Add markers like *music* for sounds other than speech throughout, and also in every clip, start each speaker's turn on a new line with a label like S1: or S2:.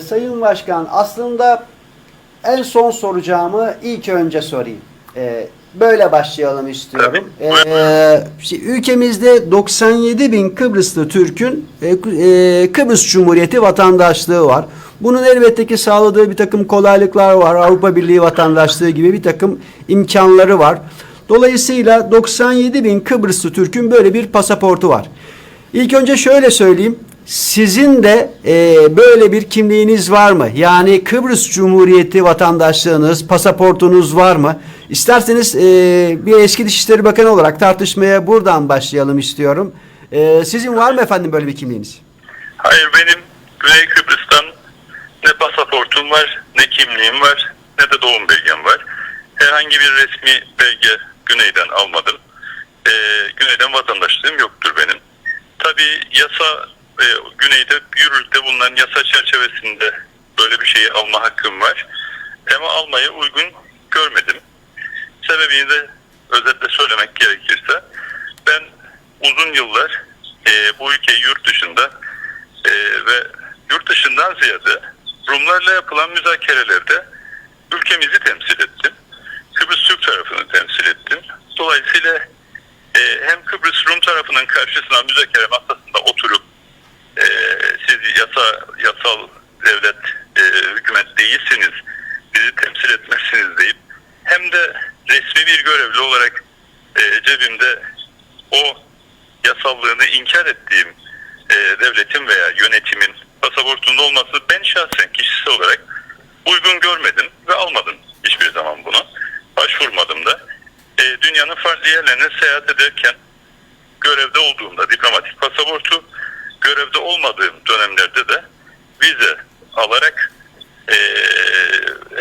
S1: Sayın Başkan aslında en son soracağımı ilk önce sorayım. Ee, böyle başlayalım istiyorum. Ee, ülkemizde 97 bin Kıbrıslı Türk'ün e, e, Kıbrıs Cumhuriyeti vatandaşlığı var. Bunun elbette ki sağladığı bir takım kolaylıklar var. Avrupa Birliği vatandaşlığı gibi bir takım imkanları var. Dolayısıyla 97 bin Kıbrıslı Türk'ün böyle bir pasaportu var. İlk önce şöyle söyleyeyim. Sizin de e, böyle bir kimliğiniz var mı? Yani Kıbrıs Cumhuriyeti vatandaşlığınız, pasaportunuz var mı? İsterseniz e, bir eski Dışişleri Bakanı olarak tartışmaya buradan başlayalım istiyorum. E, sizin var mı efendim böyle bir kimliğiniz?
S2: Hayır benim Güney Kıbrıs'tan ne pasaportum var, ne kimliğim var, ne de doğum belgem var. Herhangi bir resmi belge Güney'den almadım. Ee, Güney'den vatandaşlığım yoktur benim. Tabii yasa e, Güney'de yürürlükte bulunan yasa çerçevesinde böyle bir şeyi alma hakkım var. Ama almayı uygun görmedim. Sebebini de özetle söylemek gerekirse ben uzun yıllar e, bu ülkeyi yurt dışında e, ve yurt dışından ziyade Rumlarla yapılan müzakerelerde ülkemizi temsil ettim. Kıbrıs Türk tarafını temsil ettim. Dolayısıyla e, hem Kıbrıs Rum tarafının karşısına müzakere siz yasa yasal devlet e, hükümet değilsiniz, bizi temsil etmezsiniz deyip hem de resmi bir görevli olarak e, cebimde o yasallığını inkar ettiğim e, devletin veya yönetimin pasaportunda olması ben şahsen kişisel olarak uygun görmedim ve almadım hiçbir zaman bunu. Başvurmadım da. E, dünyanın farklı yerlerine seyahat ederken görevde olduğumda diplomatik pasaportu, görevde olmadığım dönemlerde de vize alarak e,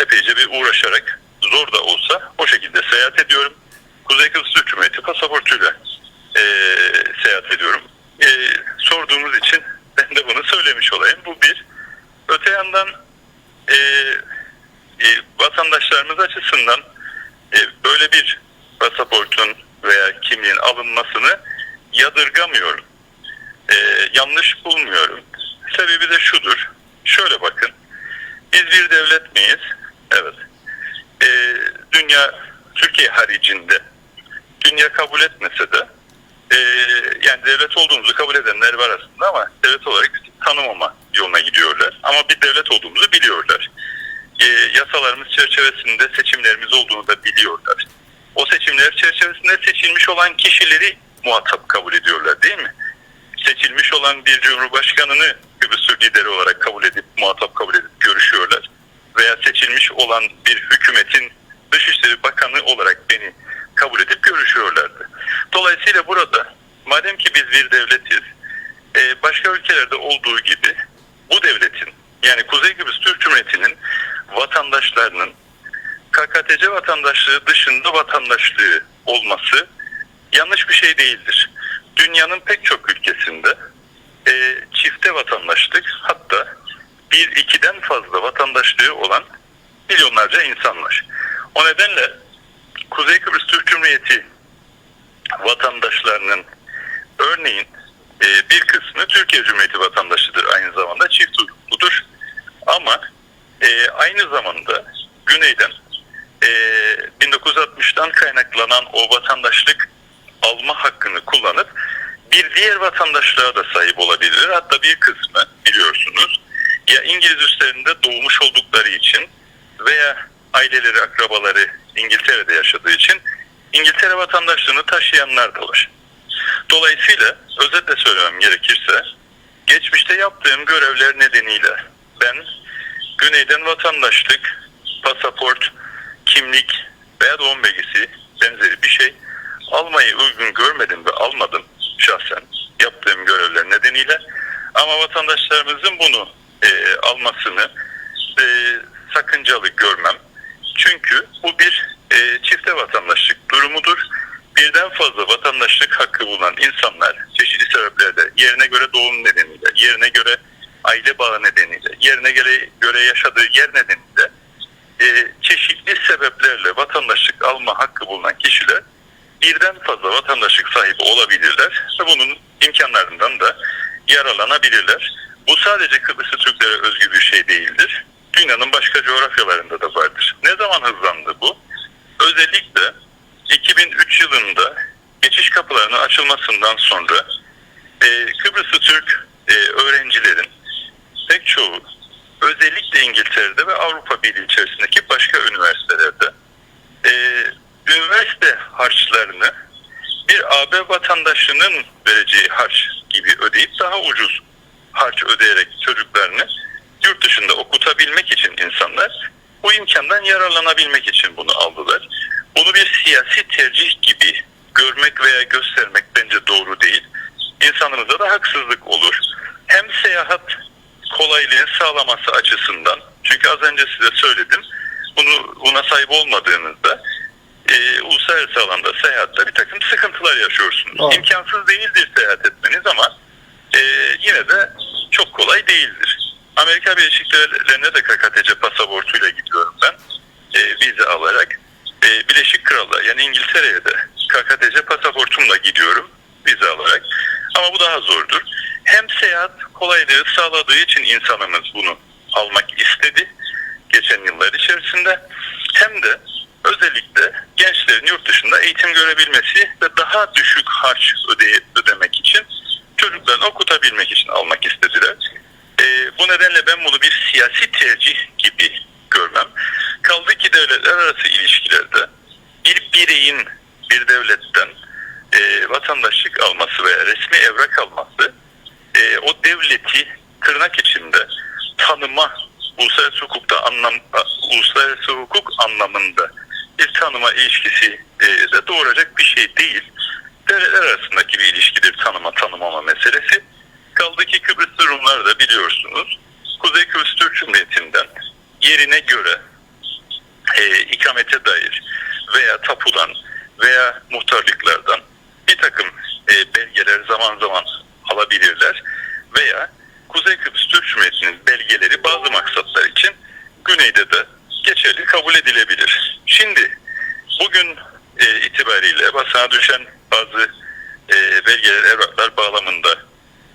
S2: epeyce bir uğraşarak zor da olsa o şekilde seyahat ediyorum. Kuzey Kıbrıs Türk Cumhuriyeti pasaportuyla e, seyahat ediyorum. E, sorduğumuz için *laughs* ben de bunu söylemiş olayım. Bu bir. Öte yandan e, e, vatandaşlarımız açısından e, böyle bir pasaportun veya kimliğin alınmasını yadırgamıyorum. E, yanlış bulmuyorum. Sebebi de şudur. Şöyle bakın. Biz bir devlet miyiz? Evet. E, dünya Türkiye haricinde dünya kabul etmese de e, yani devlet olduğumuzu kabul edenler var aslında ama devlet olarak tanımama yoluna gidiyorlar. Ama bir devlet olduğumuzu biliyorlar. E, yasalarımız çerçevesinde seçimlerimiz olduğunu da biliyorlar. O seçimler çerçevesinde seçilmiş olan kişileri muhatap kabul ediyorlar değil mi? Seçilmiş olan bir cumhurbaşkanını Kıbrıs lideri olarak kabul edip muhatap kabul edip görüşüyorlar. Veya seçilmiş olan bir hükümetin Dışişleri Bakanı olarak beni kabul edip görüşüyorlardı. Dolayısıyla burada madem ki biz bir devletiz, e, başka ülkelerde olduğu gibi bu devletin yani Kuzey Kıbrıs Türk Cumhuriyeti'nin vatandaşlarının KKTC vatandaşlığı dışında vatandaşlığı olması yanlış bir şey değildir. Dünyanın pek çok ülkesinde e, çifte vatandaşlık hatta bir ikiden fazla vatandaşlığı olan milyonlarca insan var. O nedenle Kuzey Kıbrıs Türk Cumhuriyeti vatandaşlarının örneğin e, bir kısmı Türkiye Cumhuriyeti vatandaşıdır aynı zamanda çift uyrukludur. Ama e, aynı zamanda güneyden e, 1960'tan kaynaklanan o vatandaşlık alma hakkını kullanıp bir diğer vatandaşlığa da sahip olabilir. Hatta bir kısmı biliyorsunuz ya İngiliz üstlerinde doğmuş oldukları için veya aileleri, akrabaları İngiltere'de yaşadığı için İngiltere vatandaşlığını taşıyanlar da var. Dolayısıyla özetle söylemem gerekirse geçmişte yaptığım görevler nedeniyle ben güneyden vatandaşlık, pasaport, kimlik veya doğum belgesi benzeri bir şey almayı uygun görmedim ve almadım şahsen yaptığım görevler nedeniyle. Ama vatandaşlarımızın bunu e, almasını e, sakıncalı görmem. Çünkü bu bir e, çifte vatandaşlık durumudur. Birden fazla vatandaşlık hakkı bulunan insanlar çeşitli sebeplerle yerine göre doğum nedeniyle, yerine göre aile bağı nedeniyle, yerine göre, göre yaşadığı yer nedeniyle e, çeşitli sebeplerle vatandaşlık alma hakkı bulunan kişiler birden fazla vatandaşlık sahibi olabilirler ve bunun imkanlarından da yararlanabilirler. bu sadece Kıbrıslı Türklere özgü bir şey değildir. Dünyanın başka coğrafyalarında da vardır. Ne zaman hızlandı bu? Özellikle 2003 yılında geçiş kapılarının açılmasından sonra e, Kıbrıslı Türk e, öğrencilerin pek çoğu özellikle İngiltere'de ve Avrupa Birliği içerisindeki başka üniversitelerde e, üniversite harçlarını bir AB vatandaşının vereceği harç gibi ödeyip daha ucuz harç ödeyerek çocuklarını yurt dışında okutabilmek için insanlar bu imkandan yararlanabilmek için bunu aldılar. Bunu bir siyasi tercih gibi görmek veya göstermek bence doğru değil. İnsanımıza da haksızlık olur. Hem seyahat kolaylığı sağlaması açısından çünkü az önce size söyledim bunu buna sahip olmadığınızda uluslararası alanda seyahatte bir takım sıkıntılar yaşıyorsunuz.
S1: Doğru.
S2: İmkansız değildir seyahat etmeniz ama e, yine de çok kolay değildir. Amerika Birleşik Devletleri'ne de KKTC pasaportuyla gidiyorum ben. E, vize alarak. E, Birleşik Krallığa yani İngiltere'ye de KKTC pasaportumla gidiyorum vize alarak. Ama bu daha zordur. Hem seyahat kolaylığı sağladığı için insanımız bunu almak istedi geçen yıllar içerisinde hem de özellikle gençlerin yurt dışında eğitim görebilmesi ve daha düşük harç öde ödemek için çocuklarını okutabilmek için almak istediler. Ee, bu nedenle ben bunu bir siyasi tercih gibi görmem. Kaldı ki devletler arası ilişkilerde bir bireyin bir devletten e, vatandaşlık alması veya resmi evrak alması e, o devleti tırnak içinde tanıma uluslararası hukukta anlam uluslararası hukuk anlamında bir tanıma ilişkisi e, doğuracak bir şey değil. Devletler arasındaki bir ilişkidir tanıma tanımama meselesi. Kaldı ki Kıbrıs Rumlar da biliyorsunuz Kuzey Kıbrıs Türk Cumhuriyeti'nden yerine göre e, ikamete dair veya tapudan veya muhtarlıklardan bir takım e, belgeler zaman zaman alabilirler veya Kuzey Kıbrıs Türk Cumhuriyeti'nin belgeleri bazı maksatlar için güneyde de geçerli kabul edilebilir. Şimdi bugün itibariyle basına düşen bazı e, belgeler, evraklar bağlamında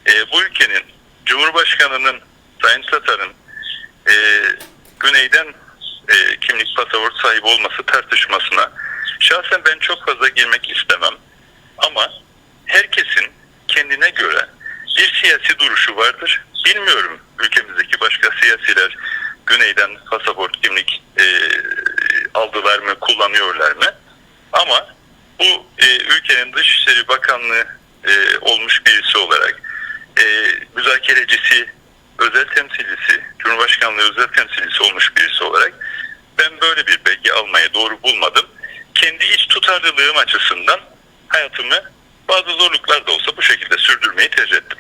S2: e, bu ülkenin Cumhurbaşkanı'nın Sayın Tatar'ın e, güneyden e, kimlik pasaport sahibi olması tartışmasına şahsen ben çok fazla girmek istemem. Ama herkesin kendine göre bir siyasi duruşu vardır. Bilmiyorum ülkemizdeki başka siyasiler güneyden pasaport kimlik e, aldılar mı, kullanıyorlar mı? Ama bu e, ülkenin Dışişleri Bakanlığı e, olmuş birisi olarak e, müzakerecisi, özel temsilcisi, Cumhurbaşkanlığı özel temsilcisi olmuş birisi olarak ben böyle bir belge almayı doğru bulmadım. Kendi iç tutarlılığım açısından hayatımı bazı zorluklar da olsa bu şekilde sürdürmeyi tercih ettim.